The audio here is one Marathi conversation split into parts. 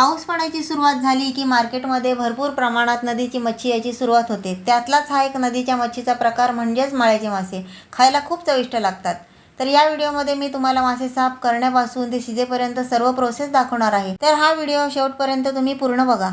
पाऊस पडायची सुरुवात झाली की मार्केटमध्ये भरपूर प्रमाणात नदीची मच्छी यायची सुरुवात होते. त्यातलाच हा एक नदीच्या मच्छीचा प्रकार म्हणजेच माळ्याचे मासे. खायला खूप चविष्ट लागतात. तर या व्हिडिओमध्ये मी तुम्हाला मासे साफ करण्यापासून ते शिजेपर्यंत सर्व प्रोसेस दाखवणार आहे. तर हा व्हिडिओ शेवटपर्यंत तुम्ही पूर्ण बघा.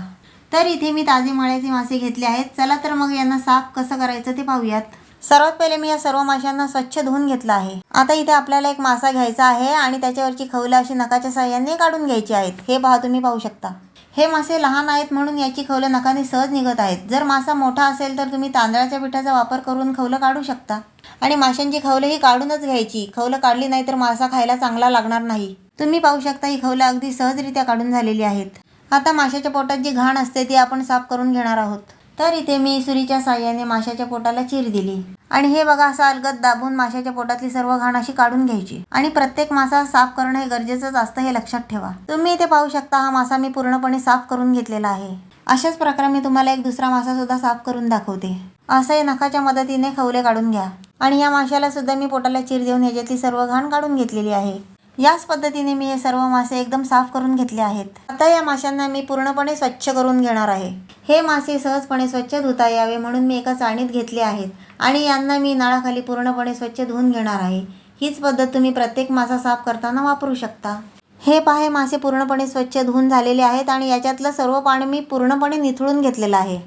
तर इथे मी ताजे माळ्याचे मासे घेतले आहेत. चला तर मग यांना साफ कसं करायचं ते पाहूयात. सर्वात पहिले मी या सर्व माशांना स्वच्छ धुवून घेतलं आहे. आता इथे आपल्याला एक मासा घ्यायचा आहे आणि त्याच्यावरची खवलं अशी नकाच्या साह्याने काढून घ्यायची आहेत. हे पहा तुम्ही पाहू शकता. हे मासे लहान आहेत म्हणून याची खवलं नकाने सहज निघत आहेत. जर मासा मोठा असेल तर तुम्ही तांदळाच्या पिठाचा वापर करून खवलं काढू शकता. आणि माशांची खवलं ही काढूनच घ्यायची. खवलं काढली नाही तर मासा खायला चांगला लागणार नाही. तुम्ही पाहू शकता ही खवलं अगदी सहजरित्या काढून झालेली आहेत. आता माशाच्या पोटात जी घाण असते ती आपण साफ करून घेणार आहोत. तर इथे मी सुरीच्या साह्याने माशाच्या पोटाला चीर दिली. आणि हे बघा असं अलगद दाबून माशाच्या पोटातली सर्व घाण अशी काढून घ्यायची. आणि प्रत्येक मासा साफ करणं हे गरजेचंच असतं हे लक्षात ठेवा. तुम्ही इथे पाहू शकता हा मासा मी पूर्णपणे साफ करून घेतलेला आहे. अशाच प्रकारे मी तुम्हाला एक दुसरा मासा सुद्धा साफ करून दाखवते. असं हे नखाच्या मदतीने खवले काढून घ्या. आणि या माशाला सुद्धा मी पोटाला चीर देऊन ह्याच्यातली सर्व घाण काढून घेतलेली आहे. याच पद्धतीने मी हे सर्व मासे एकदम साफ करून घेतले आहेत. आता या माशांना मी पूर्णपणे स्वच्छ करून घेणार आहे. हे मासे सहजपणे स्वच्छ धुता यावे म्हणून मी एका चाळणीत घेतले आहेत आणि यांना मी नळाखाली पूर्णपणे स्वच्छ धुवून घेणार आहे. हीच पद्धत तुम्ही प्रत्येक मासा साफ करताना वापरू शकता. हे पाहे मासे पूर्णपणे स्वच्छ धुवून झालेले आहेत आणि याच्यातलं सर्व पाणी मी पूर्णपणे निथळून घेतलेलं आहे.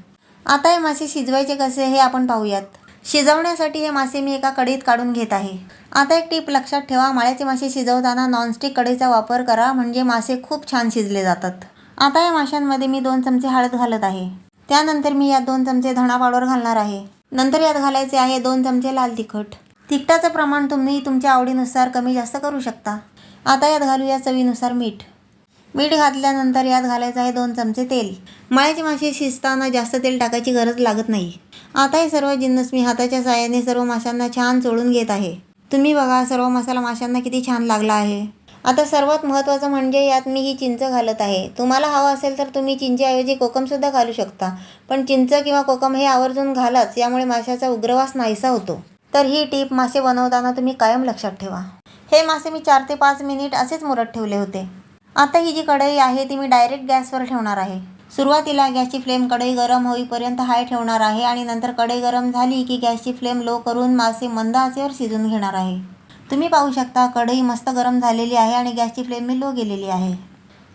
आता हे मासे शिजवायचे कसे हे आपण पाहूयात. शिजवण्यासाठी हे मासे मी एका कडीत काढून घेत आहे. आता एक टीप लक्षात ठेवा माळ्याचे मासे शिजवताना नॉनस्टिक कढईचा वापर करा म्हणजे मासे खूप छान शिजले जातात. आता या माशांमध्ये मी दोन चमचे हळद घालत आहे. त्यानंतर मी यात दोन चमचे धणा पावडर घालणार आहे. नंतर यात घालायचे आहे दोन चमचे लाल तिखट. तिखटाचं प्रमाण तुम्ही तुमच्या आवडीनुसार कमी जास्त करू शकता. आता यात घालूया चवीनुसार मीठ. मीठ घातल्यानंतर यात घालायचं आहे दोन चमचे तेल. माळ्याचे मासे शिजताना जास्त तेल टाकायची गरज लागत नाही. आता हे सर्व जिन्नस मी हाताच्या साहाय्याने सर्व माशांना छान चोळून घेत आहे. तुम्ही बघा सर्व मसाला माशांना किती छान लागला आहे. आता सर्वात महत्त्वाचं म्हणजे यात मी ही चिंच घालत आहे. तुम्हाला हवं असेल तर तुम्ही चिंचेऐवजी कोकमसुद्धा घालू शकता. पण चिंच किंवा कोकम हे आवर्जून घालाच यामुळे माशाचा उग्रवास नाहीसा होतो. तर ही टीप मासे बनवताना तुम्ही कायम लक्षात ठेवा. हे मासे मी चार ते पाच मिनिट असेच मुरत ठेवले होते. आता ही जी कढई आहे ती मी डायरेक्ट गॅसवर ठेवणार आहे. सुरुवातीला गॅसची फ्लेम कढई गरम होईपर्यंत हाय ठेवणार आहे आणि नंतर कढई गरम झाली की गॅसची फ्लेम लो करून मासे मंद आचेवर शिजून घेणार आहे. तुम्ही पाहू शकता कढई मस्त गरम झालेली आहे आणि गॅसची फ्लेम मी लो गेलेली आहे.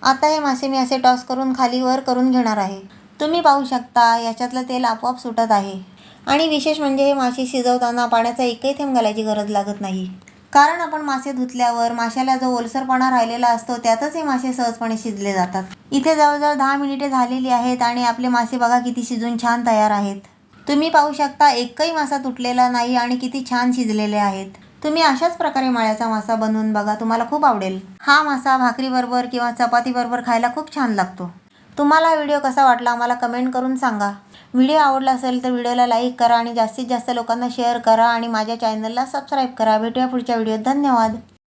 आता हे मासे मी असे टॉस करून खाली वर करून घेणार आहे. तुम्ही पाहू शकता याच्यातलं तेल आपोआप सुटत आहे. आणि विशेष म्हणजे हे मासे शिजवताना पाण्याचा एकही थेंब घालायची गरज लागत नाही. कारण आपण मासे धुतल्यावर माशाला जो ओलसरपणा राहिलेला असतो त्यातच हे मासे सहजपणे शिजले जातात. इथे जवळजवळ दहा मिनिटे झालेली आहेत आणि आपले मासे बघा किती शिजून छान तयार आहेत. तुम्ही पाहू शकता एकही मासा तुटलेला नाही आणि किती छान शिजलेले आहेत. तुम्ही अशाच प्रकारे माळ्याचा मासा बनवून बघा तुम्हाला खूप आवडेल. हा मासा भाकरीबरोबर किंवा चपातीबरोबर खायला खूप छान लागतो. तुम्हाला हा व्हिडिओ कसा वाटला आम्हाला कमेंट करून सांगा. व्हिडिओ आवडला असेल तर व्हिडिओला लाईक करा आणि जास्तीत जास्त लोकांना शेअर करा आणि माझ्या चॅनलला सबस्क्राईब करा. भेटूया पुढच्या व्हिडिओत. धन्यवाद.